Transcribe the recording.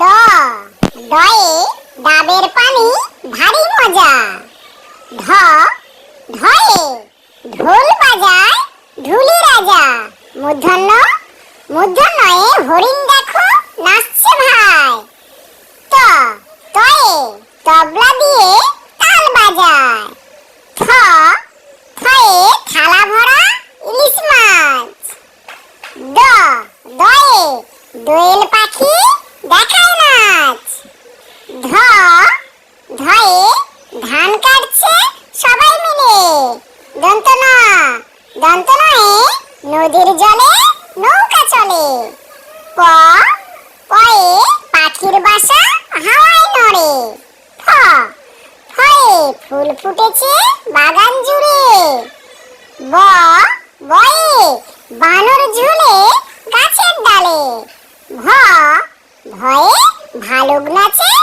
ড ডয়ে ডাবের পানি ভারী মজা। ঢ ঢয়ে ঢোল বাজায় ঢুলি রাজা। মূর্ধন্য, মূর্ধন্যয়ে হরিণ দেখো নাচছে ভাই। ত, তয়ে তবলা দিয়ে তাল বাজায়। থ, থয়ে থালা ভরা ইলিশ মাছ। দ, দয়ে দোয়েল পাখি দেখায় নাচ ধ ধয়ে ধান কাটছে সবাই মিলে। দন্ত ন, দন্ত নয়ে নদীর জলে নৌকা চলে। প পয়ে পাখির বাসা হাওয়ায় নড়ে। ফ ফয়ে ফুল ফুটেছে বাগান জুড়ে। ভয়ে ভালুক নাচে?